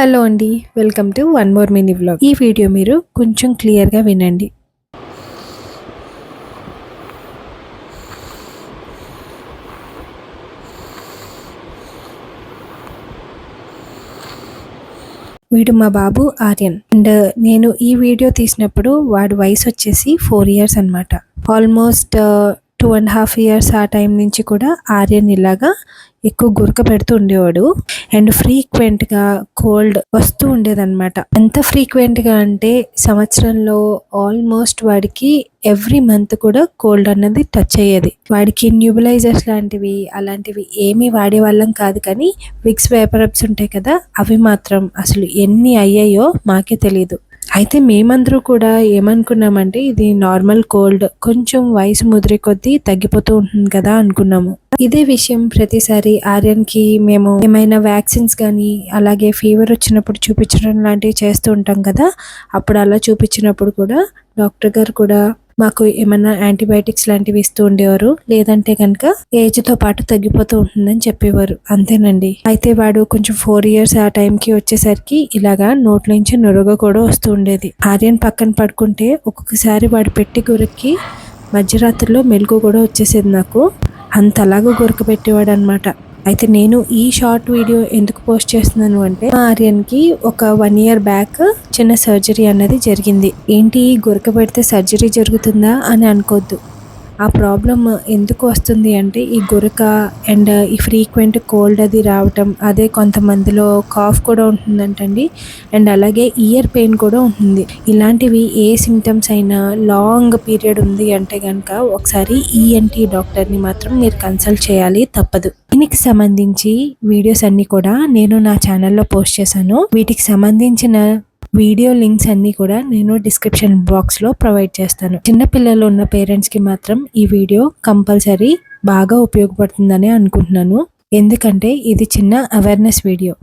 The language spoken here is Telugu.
హలో అండి welcome to one more mini vlog ఈ వీడియో మీరు కొంచెం క్లియర్గా వినండి. వీడు మా బాబు ఆర్యన్. అండ్ నేను ఈ వీడియో తీసినప్పుడు వాడి వయసు వచ్చేసి ఫోర్ ఇయర్స్ అనమాట almost two and half years ఆ టైం నుంచి కూడా ఆర్యన్ ఇలాగా ఎక్కువ గురక పెడుతూ ఉండేవాడు. అండ్ ఫ్రీక్వెంట్గా కోల్డ్ వస్తూ ఉండేదన్నమాట. ఎంత ఫ్రీక్వెంట్గా అంటే సంవత్సరంలో ఆల్మోస్ట్ వాడికి ఎవ్రీ మంత్ కూడా కోల్డ్ అన్నది టచ్ అయ్యేది. వాడికి న్యూబులైజర్స్ లాంటివి అలాంటివి ఏమీ వాడే వాళ్ళం కాదు కానీ విక్స్ వేపరప్స్ ఉంటాయి కదా అవి మాత్రం అసలు ఎన్ని అయ్యాయో మాకే తెలియదు అయితే మేమందరూ కూడా ఏమనుకున్నామంటే ఇది నార్మల్ కోల్డ్ కొంచెం వయసు ముదిరే కొద్దీ తగ్గిపోతూ ఉంటుంది కదా అనుకున్నాము. ఇదే విషయం ప్రతిసారి ఆర్యన్కి మేము ఏమైనా వ్యాక్సిన్స్ కానీ అలాగే ఫీవర్ వచ్చినప్పుడు చూపించడం లాంటివి చేస్తూ ఉంటాం కదా అప్పుడు అలా చూపించినప్పుడు కూడా డాక్టర్ గారు కూడా మాకు ఏమైనా యాంటీబయాటిక్స్ లాంటివి ఇస్తూ ఉండేవారు. లేదంటే కనుక ఏజ్తో పాటు తగ్గిపోతూ ఉంటుందని చెప్పేవారు. అంతేనండి. అయితే వాడు కొంచెం ఫోర్ ఇయర్స్ ఆ టైంకి వచ్చేసరికి ఇలాగా నోట్ల నుంచి నురగ కూడా వస్తూ ఉండేది. ఆర్యన్ పక్కన పడుకుంటే ఒక్కొక్కసారి వాడు పెట్టి గురక్కి మధ్యరాత్రిలో మెలుగు కూడా వచ్చేసేది నాకు. అంతలాగా గురక పెట్టేవాడు అనమాట అయితే నేను ఈ షార్ట్ వీడియో ఎందుకు పోస్ట్ చేస్తున్నాను అంటే మా ఆర్యన్కి ఒక వన్ ఇయర్ బ్యాక్ చిన్న సర్జరీ అన్నది జరిగింది. ఏంటి గురక పెడితే సర్జరీ జరుగుతుందా అని అనుకోవద్దు ఆ ప్రాబ్లం ఎందుకు వస్తుంది అంటే ఈ గురక అండ్ ఈ ఫ్రీక్వెంట్ కోల్డ్ అది రావటం అదే కొంతమందిలో కాఫ్ కూడా ఉంటుందంటండి. అండ్ అలాగే ఇయర్ పెయిన్ కూడా ఉంటుంది. ఇలాంటివి ఏ సిమ్టమ్స్ అయినా లాంగ్ పీరియడ్ ఉంది అంటే కనుక ఒకసారి ఈఎన్టీ డాక్టర్ని మాత్రం మీరు కన్సల్ట్ చేయాలి తప్పదు. దీనికి సంబంధించి వీడియోస్ అన్నీ కూడా నేను నా ఛానల్లో పోస్ట్ చేశాను. వీటికి సంబంధించిన వీడియో లింక్స్ అన్నీ కూడా నేను డిస్క్రిప్షన్ బాక్స్లో ప్రొవైడ్ చేస్తాను. చిన్న పిల్లలు ఉన్న పేరెంట్స్కి మాత్రం ఈ వీడియో కంపల్సరీ బాగా ఉపయోగపడుతుందని అనుకుంటున్నాను. ఎందుకంటే ఇది చిన్న అవేర్నెస్ వీడియో